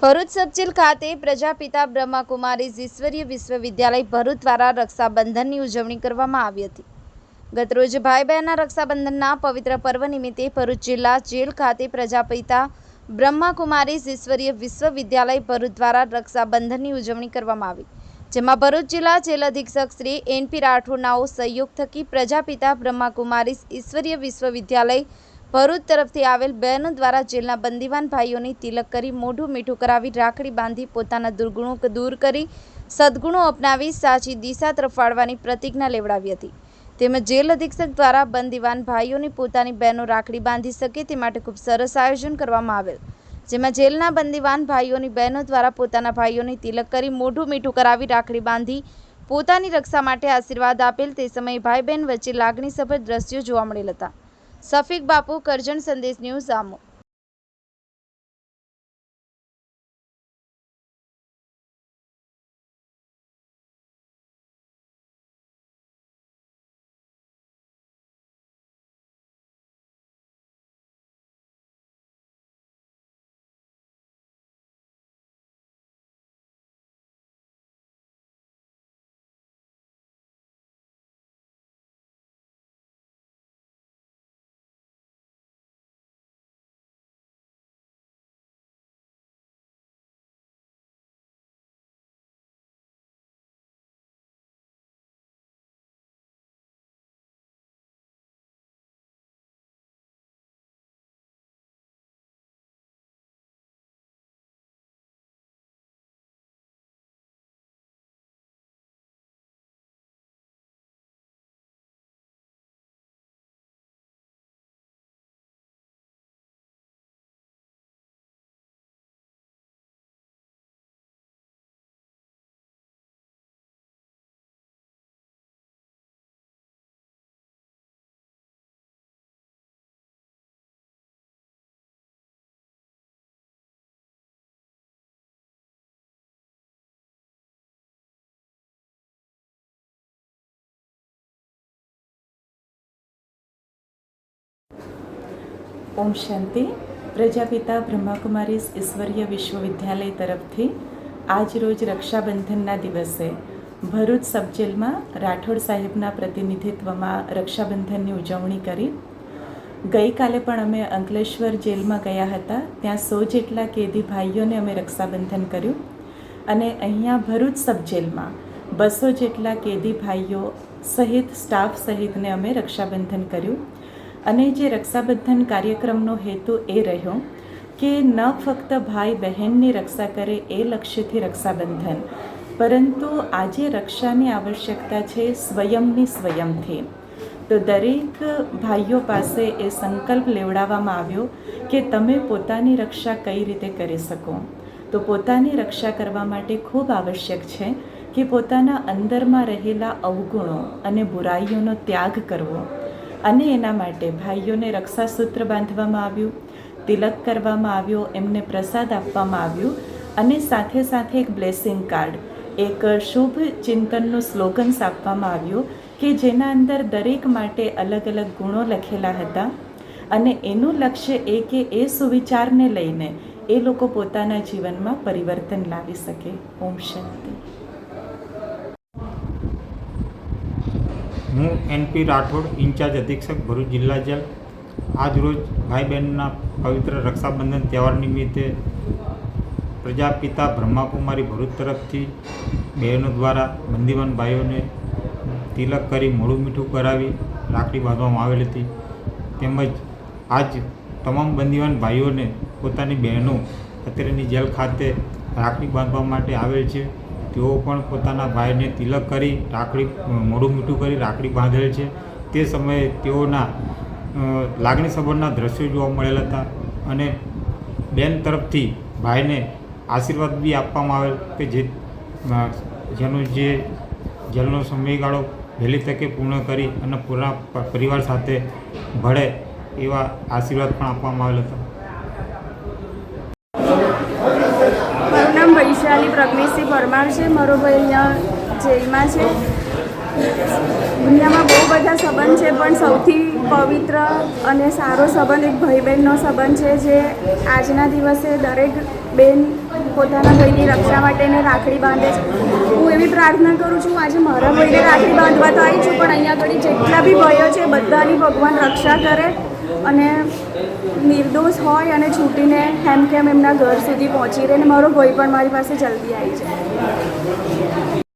Bharuch sub jail ખાતે પ્રજાપિતા બ્રહ્માકુમારીઝ ઈશ્વરીય વિશ્વવિદ્યાલય ભરૂચ દ્વારા રક્ષાબંધનની ઉજવણી કરવામાં આવી હતી. ગતરોજ ભાઈ બહેનના રક્ષાબંધનના પવિત્ર પર્વ નિમિત્તે ભરૂચ જિલ્લા જેલ ખાતે પ્રજાપિતા બ્રહ્માકુમારીઝ ઈશ્વરીય વિશ્વવિદ્યાલય ભરૂચ દ્વારા રક્ષાબંધનની ઉજવણી કરવામાં આવી. જેમાં ભરૂચ જિલ્લા જેલ અધિક્ષક શ્રી એનપી રાઠોડનાઓ સહયોગ થકી પ્રજાપિતા બ્રહ્માકુમારી ઈશ્વરીય વિશ્વવિદ્યાલય ભરૂચ તરફથી આવેલ બહેનો દ્વારા જેલના બંદીવાન ભાઈઓની તિલક કરી મોઢું મીઠું કરાવી રાખડી બાંધી પોતાના દુર્ગુણો દૂર કરી સદ્ગુણો અપનાવી સાચી દિશા તરફ વાળવાની પ્રતિજ્ઞા લેવડાવી હતી. તેમજ જેલ અધિક્ષક દ્વારા બંદીવાન ભાઈઓની પોતાની બહેનો રાખડી બાંધી શકે તે માટે ખૂબ સરસ આયોજન કરવામાં આવેલ. જેમાં જેલના બંદીવાન ભાઈઓની બહેનો દ્વારા પોતાના ભાઈઓની તિલક કરી મોઢું મીઠું કરાવી રાખડી બાંધી પોતાની રક્ષા માટે આશીર્વાદ આપેલ તે સમયે ભાઈ બહેન વચ્ચે લાગણીસભર દ્રશ્યો જોવા મળેલ હતા. સફીક બાપુ કરજણ સંદેશ ન્યૂઝ આમો ઓમ શાંતિ. પ્રજાપિતા બ્રહ્માકુમારી ઈશ્વરીય વિશ્વવિદ્યાલય તરફથી આજ રોજ રક્ષાબંધનના દિવસે ભરૂચ સબજેલમાં રાઠોડ સાહેબના પ્રતિનિધિત્વમાં રક્ષાબંધનની ઉજવણી કરી. ગઈકાલે પણ અમે અંકલેશ્વર જેલમાં ગયા હતા. ત્યાં સો જેટલા કેદી ભાઈઓને અમે રક્ષાબંધન કર્યું. અને અહીંયા ભરૂચ સબજેલમાં બસો જેટલા કેદી ભાઈઓ સહિત, સ્ટાફ સહિતને અમે રક્ષાબંધન કર્યું. અને જે રક્ષાબંધન કાર્યક્રમનો હેતુ એ રહ્યો કે ન ફક્ત ભાઈ બહેનની રક્ષા કરે એ લક્ષ્યથી રક્ષાબંધન, પરંતુ આજે રક્ષાની આવશ્યકતા છે સ્વયંની સ્વયંથી. તો દરેક ભાઈઓ પાસે એ સંકલ્પ લેવડાવવામાં આવ્યો કે તમે પોતાની રક્ષા કઈ રીતે કરી શકો. તો પોતાની રક્ષા કરવા માટે ખૂબ આવશ્યક છે કે પોતાના અંદરમાં રહેલા અવગુણો અને બુરાઈઓનો ત્યાગ કરવો. અને એના માટે ભાઈઓને રક્ષાસૂત્ર બાંધવામાં આવ્યું, તિલક કરવામાં આવ્યો, એમને પ્રસાદ આપવામાં આવ્યું અને સાથે સાથે એક બ્લેસિંગ કાર્ડ, એક શુભ ચિંતનનું સ્લોગન્સ આપવામાં આવ્યું કે જેના અંદર દરેક માટે અલગ અલગ ગુણો લખેલા હતા અને એનું લક્ષ્ય એ કે એ સુવિચારને લઈને એ લોકો પોતાના જીવનમાં પરિવર્તન લાવી શકે. ઓમ શાંતિ. હું એનપી રાઠોડ, ઇન્ચાર્જ અધિક્ષક ભરૂચ જિલ્લા જેલ. આજ રોજ ભાઈ બહેનના પવિત્ર રક્ષાબંધન તહેવાર નિમિત્તે પ્રજાપિતા બ્રહ્માકુમારી ભરૂચ તરફથી બહેનો દ્વારા બંદીવાન ભાઈઓને તિલક કરી મોડું મીઠું કરાવી રાખડી બાંધવામાં આવેલ હતી. તેમજ આજ તમામ બંદીવાન ભાઈઓને પોતાની બહેનો અત્યારેની જેલ ખાતે રાખડી બાંધવા માટે આવેલ છે. તેઓ પણ પોતાના ભાઈને તિલક કરી રાખડી, મોઢું મીઠું કરી રાખડી બાંધેલ છે. તે સમયે તેઓના લાગણી સંબંધના દ્રશ્યો જોવા મળેલ હતા અને બેન તરફથી ભાઈને આશીર્વાદ બી આપવામાં આવેલ કે જે જેનો જે જેલનો સમયગાળો વહેલી તકે પૂર્ણ કરી અને પૂરા પરિવાર સાથે ભળે એવા આશીર્વાદ પણ આપવામાં આવેલ હતા મારું નામ વૈશાલી પ્રજ્ઞેશસિંહ પરમાર છે, મારો ભાઈ અહીંયા જેલમાં છે. દુનિયામાં બહુ બધા સંબંધ છે, પણ સૌથી પવિત્ર અને સારો સંબંધ એક ભાઈ બહેનનો સંબંધ છે, જે આજના દિવસે દરેક બેન પોતાના ભાઈની રક્ષા માટેને રાખડી બાંધે છે. હું એવી પ્રાર્થના કરું છું આજે મારા ભાઈને રાખડી બાંધવા તો આવી છું, પણ અહીંયા આગળ જેટલા બી ભાઈઓ છે, બધાની ભગવાન રક્ષા કરે. અને નિર્દોષ હોય અને છૂટીને હેમ કેમ એમના ઘર સુધી પહોંચી રહે અને મારો ભાઈ પણ મારી પાસે જલ્દી આવી જાય.